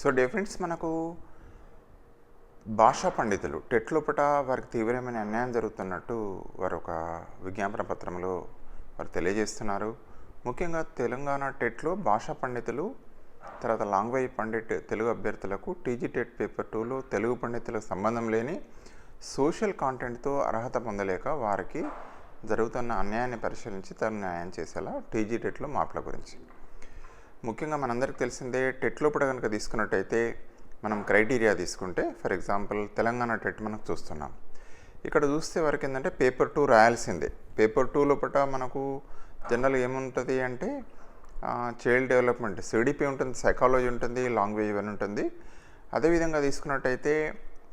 So differents మనకు భాషా పండితులు టెట్ లోపట వారికి తీవ్రమైన అన్యాయం జరుగుతున్నట్టు వారు ఒక విజ్ఞాపన పత్రంలో వారు తెలియజేస్తున్నారు. ముఖ్యంగా తెలంగాణ టెట్లో భాషా పండితులు తర్వాత లాంగ్వేజ్ పండిట్ తెలుగు అభ్యర్థులకు టీజీ టెట్ పేపర్ టూలో తెలుగు పండితులకు సంబంధం లేని సోషల్ కాంటెంట్తో అర్హత పొందలేక వారికి జరుగుతున్న అన్యాయాన్ని పరిశీలించి తను న్యాయం చేసేలా టీజీ టెట్లో మార్పుల గురించి ముఖ్యంగా మనందరికీ తెలిసిందే టెట్ లోపల కనుక తీసుకున్నట్టయితే మనం క్రైటీరియా తీసుకుంటే ఫర్ ఎగ్జాంపుల్ తెలంగాణ టెట్ మనకు చూస్తున్నాం. ఇక్కడ చూస్తే వరకు ఏంటంటే పేపర్ టూ రాయాల్సిందే. పేపర్ టూ లోపల మనకు జనరల్ ఏముంటుంది అంటే చైల్డ్ డెవలప్మెంట్ సిడిపి ఉంటుంది సైకాలజీ ఉంటుంది లాంగ్వేజ్ ఇవన్నీ ఉంటుంది. అదేవిధంగా తీసుకున్నట్టయితే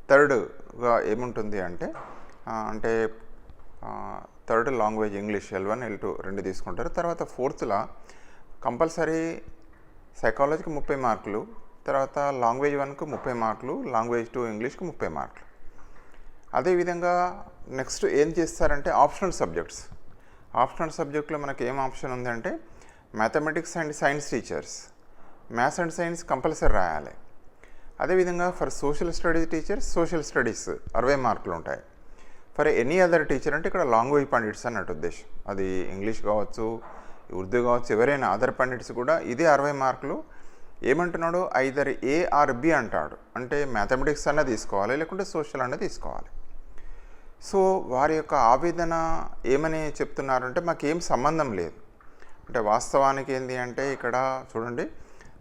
థర్డ్గా ఏముంటుంది అంటే అంటే third language English L one L two రెండు తీసుకుంటారు. తర్వాత ఫోర్త్లా కంపల్సరీ సైకాలజీకి ముప్పై మార్కులు తర్వాత లాంగ్వేజ్ వన్కు ముప్పై మార్కులు లాంగ్వేజ్ టూ ఇంగ్లీష్కి ముప్పై మార్కులు. అదేవిధంగా నెక్స్ట్ ఏం చేస్తారంటే ఆప్షనల్ సబ్జెక్ట్స్ ఆప్షనల్ సబ్జెక్ట్లో మనకి ఏం ఆప్షన్ ఉందంటే mathematics and science teachers maths and science compulsory రాయాలి. అదేవిధంగా for social studies teachers social studies అరవై మార్కులు ఉంటాయి. ఫర్ ఎనీ అదర్ టీచర్ అంటే ఇక్కడ లాంగ్వేజ్ పండిట్స్ అన్నట్టు ఉద్దేశం. అది ఇంగ్లీష్ కావచ్చు ఉర్దూ కావచ్చు ఎవరైనా అదర్ పండిట్స్ కూడా ఇదే అరవై మార్కులు ఏమంటున్నాడు ఐదర్ ఏ ఆర్ బి అంటాడు. అంటే మ్యాథమెటిక్స్ అన్న తీసుకోవాలి లేకుంటే సోషల్ అన్న తీసుకోవాలి. సో వారి యొక్క ఆవేదన ఏమని చెప్తున్నారంటే మాకేం సంబంధం లేదు. అంటే వాస్తవానికి ఏంటి అంటే ఇక్కడ చూడండి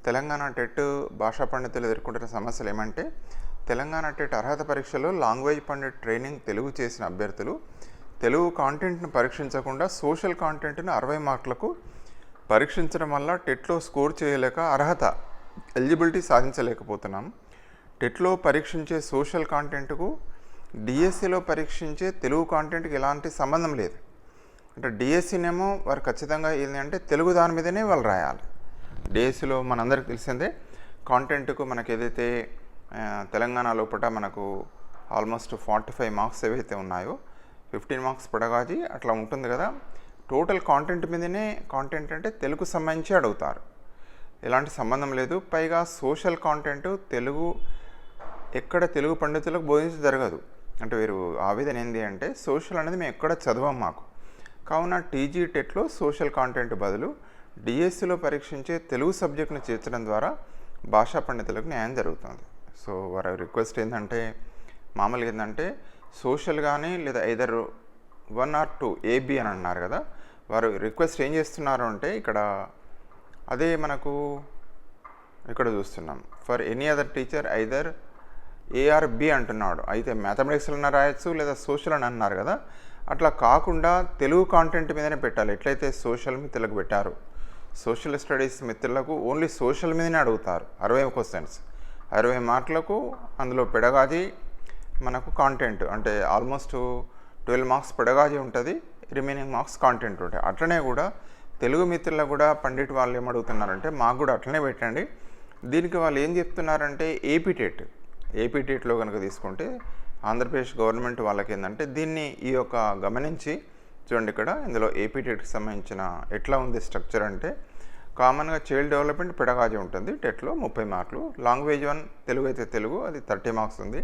తెలంగాణ టెట్ భాషా పండితులు ఎదుర్కొంటున్న సమస్యలు ఏమంటే తెలంగాణ టెట్ అర్హత పరీక్షలో లాంగ్వేజ్ పండిట్ ట్రైనింగ్ తెలుగు చేసిన అభ్యర్థులు తెలుగు కాంటెంట్ను పరీక్షించకుండా సోషల్ కాంటెంట్ను అరవై మార్కులకు పరీక్షించడం వల్ల టెట్లో స్కోర్ చేయలేక అర్హత ఎలిజిబిలిటీ సాధించలేకపోతున్నాం. టెట్లో పరీక్షించే సోషల్ కాంటెంట్కు డిఎస్సిలో పరీక్షించే తెలుగు కాంటెంట్కి ఎలాంటి సంబంధం లేదు. అంటే డిఎస్సినేమో వారు ఖచ్చితంగా ఏంటంటే తెలుగు దాని మీదనే వాళ్ళు రాయాలి. డిఎస్సిలో మనందరికి తెలిసిందే కాంటెంట్కు మనకి ఏదైతే తెలంగాణ లోపల మనకు ఆల్మోస్ట్ ఫార్టీ ఫైవ్ మార్క్స్ ఏవైతే ఉన్నాయో ఫిఫ్టీన్ మార్క్స్ పెడగాజీ అట్లా ఉంటుంది కదా. టోటల్ కాంటెంట్ మీదనే కాంటెంట్ అంటే తెలుగు సంబంధించి అడుగుతారు. ఎలాంటి సంబంధం లేదు. పైగా సోషల్ కాంటెంట్ తెలుగు ఎక్కడ తెలుగు పండితులకు బోధించ జరగదు. అంటే వీరు ఆవేదన ఏంటి అంటే సోషల్ అనేది మేము ఎక్కడ చదవం మాకు. కావున టీజీ టెట్లో సోషల్ కాంటెంట్ బదులు డిఎస్సిలో పరీక్షించే తెలుగు సబ్జెక్ట్ను చేర్చడం ద్వారా భాషా పండితులకు న్యాయం జరుగుతుంది. సో వారి రిక్వెస్ట్ ఏంటంటే మామూలుగా ఏంటంటే సోషల్ కానీ లేదా either one or two AB అని అన్నారు కదా వారు రిక్వెస్ట్ ఏం చేస్తున్నారు అంటే ఇక్కడ అదే మనకు ఇక్కడ చూస్తున్నాం. For any other teacher either A or B అంటున్నాడు. అయితే మ్యాథమెటిక్స్లో అన్న రాయొచ్చు లేదా సోషల్ అని అన్నారు కదా అట్లా కాకుండా తెలుగు కాంటెంట్ మీదనే పెట్టాలి. ఎట్లయితే సోషల్ మిత్రులకు పెట్టారు సోషల్ స్టడీస్ మిత్రులకు ఓన్లీ సోషల్ మీదనే అడుగుతారు. అరవై క్వశ్చన్స్ అరవై మార్కులకు అందులో పెడగాది మనకు కాంటెంట్ అంటే ఆల్మోస్ట్ ట్వెల్వ్ మార్క్స్ పెడగాజీ ఉంటుంది రిమైనింగ్ మార్క్స్ కాంటెంట్ ఉంటాయి. అట్లనే కూడా తెలుగు మిత్రుల కూడా పండిట్ వాళ్ళు ఏమడుగుతున్నారంటే మాకు కూడా అట్లనే పెట్టండి. దీనికి వాళ్ళు ఏం చెప్తున్నారంటే ఏపీటేట్ ఏపీటేట్లో కనుక తీసుకుంటే ఆంధ్రప్రదేశ్ గవర్నమెంట్ వాళ్ళకి ఏంటంటే దీన్ని ఈ యొక్క గమనించి చూడండి ఇక్కడ ఇందులో ఏపీటేట్కి సంబంధించిన ఎట్లా ఉంది స్ట్రక్చర్ అంటే కామన్గా చైల్డ్ డెవలప్మెంట్ పెడగాజీ ఉంటుంది. టెట్లో ముప్పై మార్కులు లాంగ్వేజ్ వన్ తెలుగు అయితే తెలుగు అది థర్టీ మార్క్స్ ఉంది.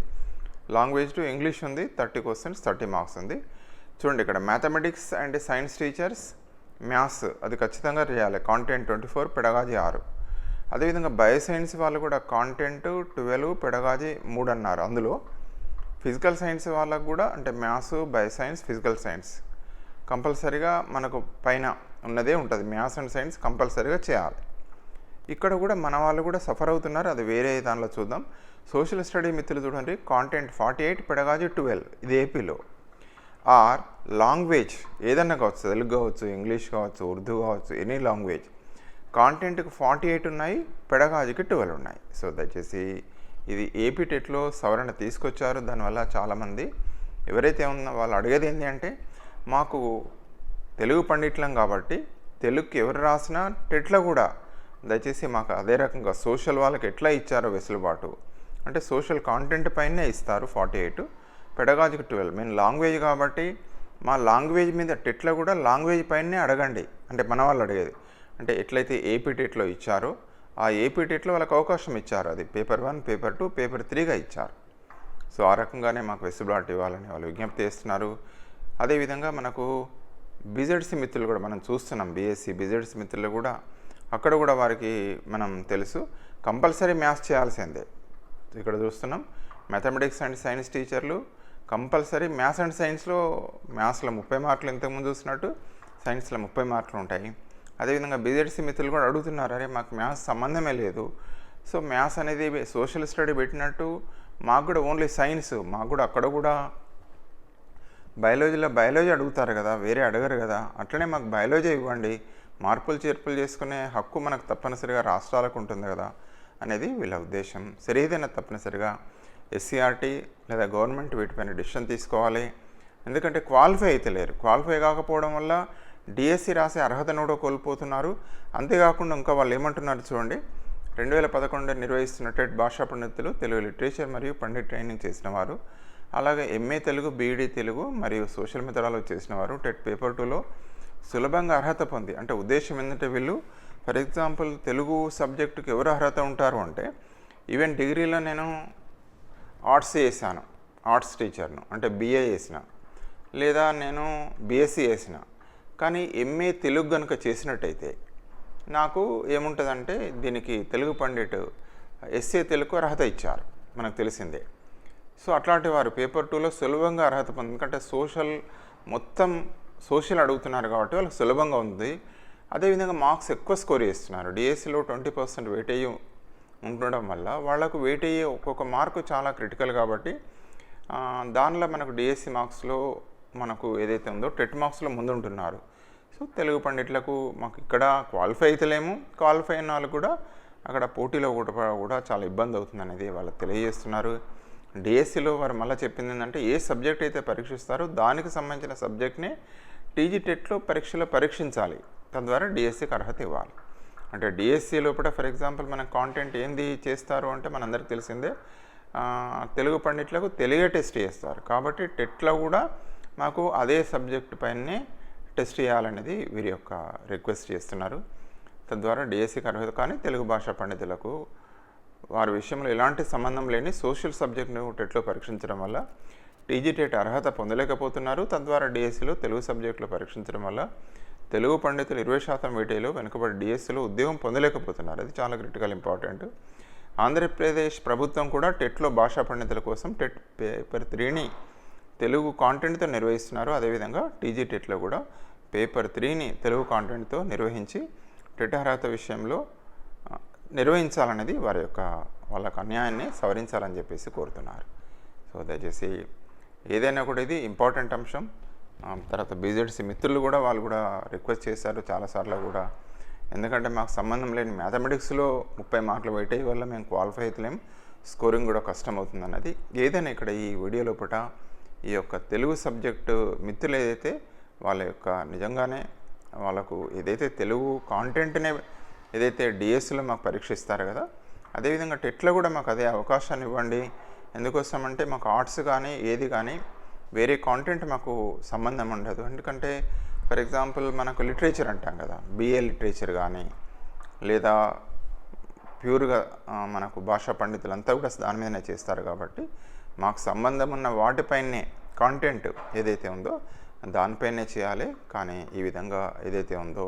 లాంగ్వేజ్ టు ఇంగ్లీష్ ఉంది థర్టీ క్వశ్చన్స్ థర్టీ మార్క్స్ ఉంది. చూడండి ఇక్కడ mathematics and science teachers maths అది ఖచ్చితంగా చేయాలి కాంటెంట్ ట్వంటీ ఫోర్ పెడగాజీ ఆరు. అదేవిధంగా బయోసైన్స్ వాళ్ళు కూడా కాంటెంట్ ట్వెల్వ్ పెడగాజీ మూడు అన్నారు. అందులో ఫిజికల్ సైన్స్ వాళ్ళకు కూడా అంటే మ్యాథ్స్ బయోసైన్స్ ఫిజికల్ సైన్స్. కంపల్సరీగా మనకు పైన ఉన్నదే ఉంటుంది. మ్యాథ్స్ అండ్ సైన్స్ కంపల్సరీగా చేయాలి. ఇక్కడ కూడా మన వాళ్ళు కూడా సఫర్ అవుతున్నారు. అది వేరే దానిలో చూద్దాం. సోషల్ స్టడీ మిత్రులు చూడండి. Content forty eight pedagogy twelve ఇది ఏపీలో. ఆర్ లాంగ్వేజ్ ఏదన్నా కావచ్చు తెలుగు కావచ్చు ఇంగ్లీష్ కావచ్చు ఉర్దూ కావచ్చు ఎనీ లాంగ్వేజ్. కాంటెంట్కి ఫార్టీ ఎయిట్ ఉన్నాయి పెడగాజుకి ట్వెల్వ్ ఉన్నాయి. సో దయచేసి ఇది ఏపీ టెట్లో సవరణ తీసుకొచ్చారు. దానివల్ల చాలామంది ఎవరైతే ఉన్న వాళ్ళు అడిగేది ఏంటి అంటే మాకు తెలుగు పండిట్లం కాబట్టి తెలుగుకి ఎవరు రాసినా టెట్లో కూడా దయచేసి మాకు అదే రకంగా సోషల్ వాళ్ళకి ఎట్లా ఇచ్చారో వెసులుబాటు. అంటే సోషల్ కాంటెంట్ పైనే ఇస్తారు ఫార్టీ ఎయిట్ పెడగాజికి ట్వెల్వ్. మేము లాంగ్వేజ్ కాబట్టి మా లాంగ్వేజ్ మీద టెట్లో కూడా లాంగ్వేజ్ పైనే అడగండి. అంటే మన వాళ్ళు అడిగేది. అంటే ఎట్లయితే ఏపీ టెట్లో ఇచ్చారో ఆ ఏపీ టెట్లో వాళ్ళకి అవకాశం ఇచ్చారు. అది paper one paper two paper త్రీగా ఇచ్చారు. సో ఆ రకంగానే మాకు వెసులుబాటు ఇవ్వాలని వాళ్ళు విజ్ఞప్తి చేస్తున్నారు. అదేవిధంగా మనకు బిజెడ్స్ మిత్రులు కూడా మనం చూస్తున్నాం. బీఎస్సీ బిజెడ్స్ మిత్రులు కూడా అక్కడ కూడా వారికి మనం తెలుసు. కంపల్సరీ మ్యాథ్స్ చేయాల్సిందే. ఇక్కడ చూస్తున్నాం. మ్యాథమెటిక్స్ అండ్ సైన్స్ టీచర్లు కంపల్సరీ మ్యాథ్స్ అండ్ సైన్స్లో మ్యాథ్స్లో ముప్పై మార్కులు ఇంతకుముందు చూసినట్టు సైన్స్లో ముప్పై మార్కులు ఉంటాయి. అదేవిధంగా బీజెడ్సీ మిత్రులు కూడా అడుగుతున్నారు అరే మాకు మ్యాథ్స్ సంబంధమే లేదు. సో మ్యాథ్స్ అనేది సోషల్ స్టడీ పెట్టినట్టు మాకు కూడా ఓన్లీ సైన్స్ మాకు కూడా అక్కడ కూడా బయాలజీలో బయాలజీ అడుగుతారు కదా వేరే అడగరు కదా. అట్లనే మాకు బయాలజీ ఇవ్వండి. మార్పులు చేర్పులు చేసుకునే హక్కు మనకు తప్పనిసరిగా రాష్ట్రాలకు ఉంటుంది కదా అనేది వీళ్ళ ఉద్దేశం. సరిదైన తప్పనిసరిగా ఎస్సీఆర్టీ లేదా గవర్నమెంట్ వీటిపైన డిసిషన్ తీసుకోవాలి. ఎందుకంటే క్వాలిఫై అయితే లేరు. క్వాలిఫై కాకపోవడం వల్ల డిఎస్సి రాసే అర్హతను కూడా కోల్పోతున్నారు. అంతేకాకుండా ఇంకా వాళ్ళు ఏమంటున్నారు చూడండి రెండు వేల పదకొండు నిర్వహిస్తున్న టెట్ భాషా పండితులు తెలుగు లిటరేచర్ మరియు పండిట్ ట్రైనింగ్ చేసిన వారు అలాగే ఎంఏ తెలుగు బీఈడీ తెలుగు మరియు సోషల్ మెథడాలో చేసిన వారు టెట్ పేపర్ టూలో సులభంగా అర్హత పొంది అంటే ఉద్దేశం ఏంటంటే వీళ్ళు ఫర్ ఎగ్జాంపుల్ తెలుగు సబ్జెక్టుకి ఎవరు అర్హత ఉంటారు అంటే ఈవెన్ డిగ్రీలో నేను ఆర్ట్స్ చేశాను ఆర్ట్స్ టీచర్ను అంటే బిఏ చేసిన లేదా నేను బీఎస్సీ చేసిన. కానీ ఎంఏ తెలుగు కనుక చేసినట్టయితే నాకు ఏముంటుందంటే దీనికి తెలుగు పండిట్ ఎస్ఏ తెలుగు అర్హత ఇచ్చారు మనకు తెలిసిందే. సో అట్లాంటి వారు పేపర్ టూలో సులభంగా అర్హత పొంది ఎందుకంటే సోషల్ మొత్తం సోషల్ అడుగుతున్నారు కాబట్టి వాళ్ళకి సులభంగా ఉంది. అదేవిధంగా మార్క్స్ ఎక్కువ స్కోర్ చేస్తున్నారు. డిఎస్సిలో ట్వంటీ పర్సెంట్ వెయిటేజ్ ఉండడం వల్ల వాళ్ళకు వెయిటేజ్ ఒక్కొక్క మార్కు చాలా క్రిటికల్ కాబట్టి దానిలో మనకు డిఎస్సి మార్క్స్లో మనకు ఏదైతే ఉందో టెట్ మార్క్స్లో ముందుంటున్నారు. సో తెలుగు పండిట్లకు మాకు ఇక్కడ క్వాలిఫై అయితలేము. క్వాలిఫై అయిన వాళ్ళు కూడా అక్కడ పోటీలో కూడా కూడా చాలా ఇబ్బంది అవుతుంది అనేది వాళ్ళకి తెలియజేస్తున్నారు. డిఎస్సిలో వారు మళ్ళీ చెప్పింది ఏంటంటే ఏ సబ్జెక్ట్ అయితే పరీక్షిస్తారో దానికి సంబంధించిన సబ్జెక్ట్ని టీజీ టెట్లో పరీక్షలో పరీక్షించాలి. తద్వారా డిఎస్సికి అర్హత ఇవ్వాలి. అంటే డిఎస్సి లోపల ఫర్ ఎగ్జాంపుల్ మన కాంటెంట్ ఏంది చేస్తారు అంటే మనందరికి తెలిసిందే తెలుగు పండిట్లకు తెలుగే టెస్ట్ చేస్తారు. కాబట్టి టెట్లో కూడా మాకు అదే సబ్జెక్ట్ పైనే టెస్ట్ చేయాలనేది వీరి యొక్క రిక్వెస్ట్ చేస్తున్నారు. తద్వారా డిఎస్సికి అర్హత కానీ తెలుగు భాషా పండితులకు వారి విషయంలో ఎలాంటి సంబంధం లేని సోషల్ సబ్జెక్ట్ను టెట్లో పరీక్షించడం వల్ల టీజీటెట్ అర్హత పొందలేకపోతున్నారు. తద్వారా డిఎస్సిలో తెలుగు సబ్జెక్టులో పరీక్షించడం వల్ల తెలుగు పండితులు ఇరవై శాతం వీటిలో వెనుకబడి డిఎస్సిలో ఉద్యోగం పొందలేకపోతున్నారు. అది చాలా క్రిటికల్ ఇంపార్టెంట్. ఆంధ్రప్రదేశ్ ప్రభుత్వం కూడా టెట్లో భాషా పండితుల కోసం టెట్ పేపర్ త్రీని తెలుగు కాంటెంట్తో నిర్వహిస్తున్నారు. అదేవిధంగా టీజీ టెట్లో కూడా పేపర్ త్రీని తెలుగు కాంటెంట్తో నిర్వహించి టెట్ అర్హత విషయంలో నిర్వహించాలనేది వారి యొక్క వాళ్ళకు అన్యాయాన్ని సవరించాలని చెప్పేసి కోరుతున్నారు. సో దయచేసి ఏదైనా కూడా ఇది ఇంపార్టెంట్ అంశం. తర్వాత బీజెడ్సీ మిత్రులు కూడా వాళ్ళు కూడా రిక్వెస్ట్ చేశారు చాలాసార్లు కూడా. ఎందుకంటే మాకు సంబంధం లేని మ్యాథమెటిక్స్లో ముప్పై మార్కులు పెట్టే వల్ల మేము క్వాలిఫై అవుతలేం స్కోరింగ్ కూడా కష్టం అవుతుంది అన్నది ఏదైనా ఇక్కడ ఈ వీడియో లోపల ఈ యొక్క తెలుగు సబ్జెక్టు మిత్రులు ఏదైతే వాళ్ళ యొక్క నిజంగానే వాళ్ళకు ఏదైతే తెలుగు కాంటెంట్నే ఏదైతే డిఎస్లో మాకు పరీక్షిస్తారు కదా అదేవిధంగా టెట్లో కూడా మాకు అదే అవకాశాన్ని ఇవ్వండి. ఎందుకోసం అంటే మాకు ఆర్ట్స్ కానీ ఏది కానీ వేరే కాంటెంట్ మాకు సంబంధం ఉండదు. ఎందుకంటే ఫర్ ఎగ్జాంపుల్ మనకు లిటరేచర్ అంటాం కదా బిఏ లిటరేచర్ కానీ లేదా ప్యూర్గా మనకు భాషా పండితులంతా కూడా దాని మీదనే చేస్తారు కాబట్టి మాకు సంబంధం ఉన్న వాటిపైనే కాంటెంట్ ఏదైతే ఉందో దానిపైనే చేయాలి. కానీ ఈ విధంగా ఏదైతే ఉందో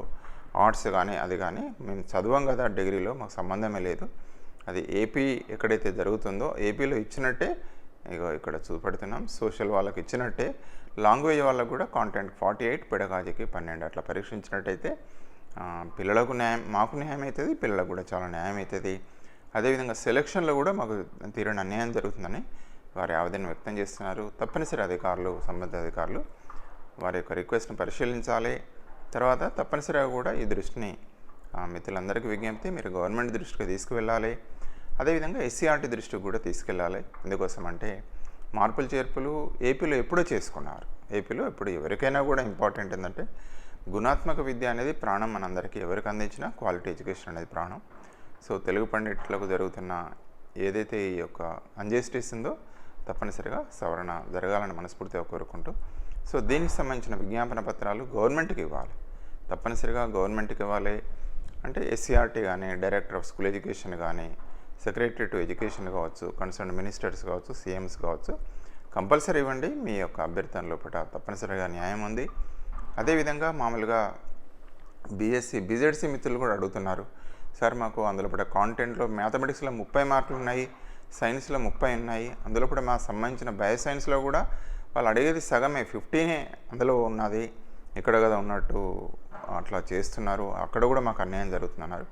ఆర్ట్స్ కానీ అది కానీ మేము చదవం కదా డిగ్రీలో మాకు సంబంధమే లేదు. అది ఏపీ ఎక్కడైతే జరుగుతుందో ఏపీలో ఇచ్చినట్టే ఇగో ఇక్కడ చూపెడుతున్నాం సోషల్ వాళ్ళకి ఇచ్చినట్టే లాంగ్వేజ్ వాళ్ళకు కూడా కాంటెంట్ ఫార్టీ ఎయిట్ పెడగాజీకి పన్నెండు అట్లా పరీక్షించినట్టయితే పిల్లలకు న్యాయం మాకు న్యాయం అవుతుంది పిల్లలకు కూడా చాలా న్యాయం అవుతుంది అదేవిధంగా సెలక్షన్లో కూడా మాకు తీరని అన్యాయం జరుగుతుందని వారి ఆవేదన వ్యక్తం చేస్తున్నారు. తప్పనిసరి అధికారులు సంబంధిత అధికారులు వారి యొక్క రిక్వెస్ట్ని పరిశీలించాలి. తర్వాత తప్పనిసరిగా కూడా ఈ దృష్టిని మిత్రులందరికీ విజ్ఞప్తి మీరు గవర్నమెంట్ దృష్టికి తీసుకువెళ్ళాలి. అదేవిధంగా ఎస్సీఆర్టీ దృష్టికి కూడా తీసుకెళ్ళాలి. ఎందుకోసం అంటే మార్పులు చేర్పులు ఏపీలో ఎప్పుడో చేసుకున్నారు. ఏపీలో ఎప్పుడు ఎవరికైనా కూడా ఇంపార్టెంట్ ఏంటంటే గుణాత్మక విద్య అనేది ప్రాణం మనందరికీ. ఎవరికి అందించినా క్వాలిటీ ఎడ్యుకేషన్ అనేది ప్రాణం. సో తెలుగు పండిట్లకు జరుగుతున్న ఏదైతే ఈ యొక్క అంజస్టిస్ ఉందో తప్పనిసరిగా సవరణ జరగాలని మనస్ఫూర్తిగా కోరుకుంటూ సో దీనికి సంబంధించిన విజ్ఞాపన పత్రాలు గవర్నమెంట్కి ఇవ్వాలి. తప్పనిసరిగా గవర్నమెంట్కి ఇవ్వాలి. అంటే ఎస్సీఆర్టీ కానీ డైరెక్టర్ ఆఫ్ స్కూల్ ఎడ్యుకేషన్ కానీ సెక్రటరీ టు ఎడ్యుకేషన్ కావచ్చు కన్సర్న్ మినిస్టర్స్ కావచ్చు సీఎంస్ కావచ్చు కంపల్సరీ ఇవ్వండి. మీ యొక్క అభ్యర్థన లోపల తప్పనిసరిగా న్యాయం ఉంది. అదేవిధంగా మామూలుగా బీఎస్సీ బీజెడ్సీ మిత్రులు కూడా అడుగుతున్నారు. సార్ మాకు అందులో కూడా కాంటెంట్లో మ్యాథమెటిక్స్లో ముప్పై మార్కులు ఉన్నాయి సైన్స్లో ముప్పై ఉన్నాయి. అందులో కూడా మాకు సంబంధించిన బయో సైన్స్లో కూడా వాళ్ళు అడిగేది సగమే ఫిఫ్టీనే అందులో ఉన్నది. ఇక్కడ కదా ఉన్నట్టు అట్లా చేస్తున్నారు. అక్కడ కూడా మాకు అన్యాయం జరుగుతుందన్నారు.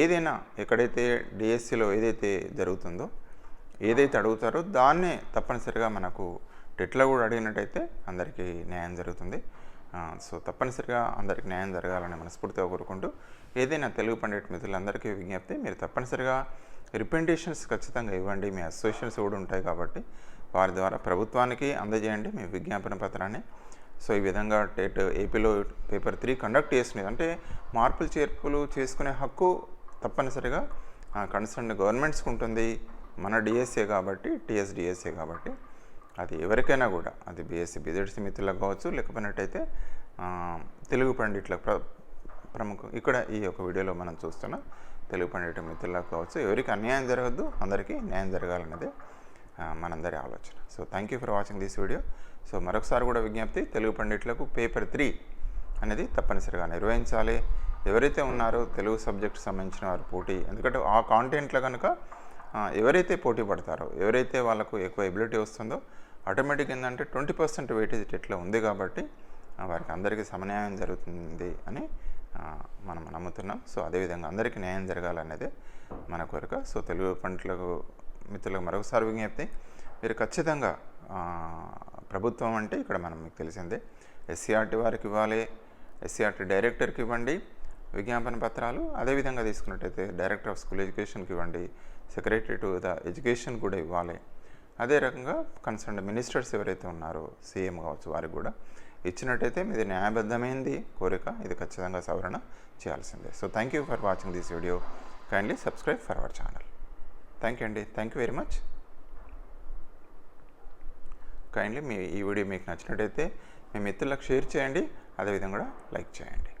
ఏదైనా ఎక్కడైతే డిఎస్సిలో ఏదైతే జరుగుతుందో ఏదైతే అడుగుతారో దాన్నే తప్పనిసరిగా మనకు టెట్లో కూడా అడిగినట్టయితే అందరికీ న్యాయం జరుగుతుంది. సో తప్పనిసరిగా అందరికీ న్యాయం జరగాలని మనస్ఫూర్తిగా కోరుకుంటూ ఏదైనా తెలుగు పండిట్ మిత్రులందరికీ విజ్ఞప్తి మీరు తప్పనిసరిగా రిప్రజెంటేషన్స్ ఖచ్చితంగా ఇవ్వండి. మీ అసోసియేషన్స్ కూడా ఉంటాయి కాబట్టి వారి ద్వారా ప్రభుత్వానికి అందజేయండి మీ విజ్ఞాపన పత్రాన్ని. సో ఈ విధంగా టేట్ ఏపీలో పేపర్ త్రీ కండక్ట్ చేసినది అంటే మార్పులు చేర్పులు చేసుకునే హక్కు తప్పనిసరిగా కన్సర్న్ గవర్నమెంట్స్కి ఉంటుంది. మన డిఎస్ఏ కాబట్టి టీఎస్డిఎస్ఏ కాబట్టి. అది ఎవరికైనా కూడా అది బీఎస్సీ బీజెడ్సీ మిత్రులకు కావచ్చు లేకపోయినట్టయితే తెలుగు పండిట్ల ప్ర ప్రముఖ ఇక్కడ ఈ యొక్క వీడియోలో మనం చూస్తున్న. తెలుగు పండిత మిత్రులకు కావచ్చు ఎవరికి అన్యాయం జరగద్దు అందరికీ న్యాయం జరగాలన్నదే. మనందరి ఆలోచన. So thank you for watching this video so మరొకసారి కూడా విజ్ఞప్తి తెలుగు పండిట్లకు పేపర్ త్రీ అనేది తప్పనిసరిగా నిర్వహించాలి. ఎవరైతే ఉన్నారో తెలుగు సబ్జెక్ట్ సంబంధించిన వారు పోటీ ఎందుకంటే ఆ కాంటెంట్లో కనుక ఎవరైతే పోటీ పడతారో ఎవరైతే వాళ్ళకు ఎక్కువ ఎబిలిటీ వస్తుందో ఆటోమేటిక్ ఏంటంటే ట్వంటీ పర్సెంట్ వెయిటేజ్ ఇట్లా ఉంది కాబట్టి వారికి అందరికీ సమన్యాయం జరుగుతుంది అని మనం నమ్ముతున్నాం. సో అదేవిధంగా అందరికీ న్యాయం జరగాలనేదే మన కోరిక. సో తెలుగు పంటలకు మిత్రులకు మరొకసారి విజ్ఞప్తి. మీరు ఖచ్చితంగా ప్రభుత్వం అంటే ఇక్కడ మనం మీకు తెలిసిందే. ఎస్సీఆర్టీ వారికి ఇవ్వాలి ఎస్సీఆర్టీ డైరెక్టర్కి ఇవ్వండి విజ్ఞాపన పత్రాలు అదేవిధంగా తీసుకున్నట్టయితే డైరెక్టర్ ఆఫ్ స్కూల్ ఎడ్యుకేషన్కి ఇవ్వండి సెక్రటరీ టు ద ఎడ్యుకేషన్ కూడా ఇవ్వాలి. అదే రకంగా కన్సర్న్ మినిస్టర్స్ ఎవరైతే ఉన్నారో సీఎం కావచ్చు వారికి కూడా ఇచ్చినట్టయితే మీది న్యాయబద్ధమైంది కోరిక ఇది ఖచ్చితంగా సవరణ చేయాల్సిందే. So thank you for watching this video. Kindly subscribe for our channel thank you అండి thank you very much kindly మీ ఈ వీడియో మీకు నచ్చినట్టయితే మీ మిత్రులకు షేర్ చేయండి. అదేవిధంగా కూడా లైక్ చేయండి.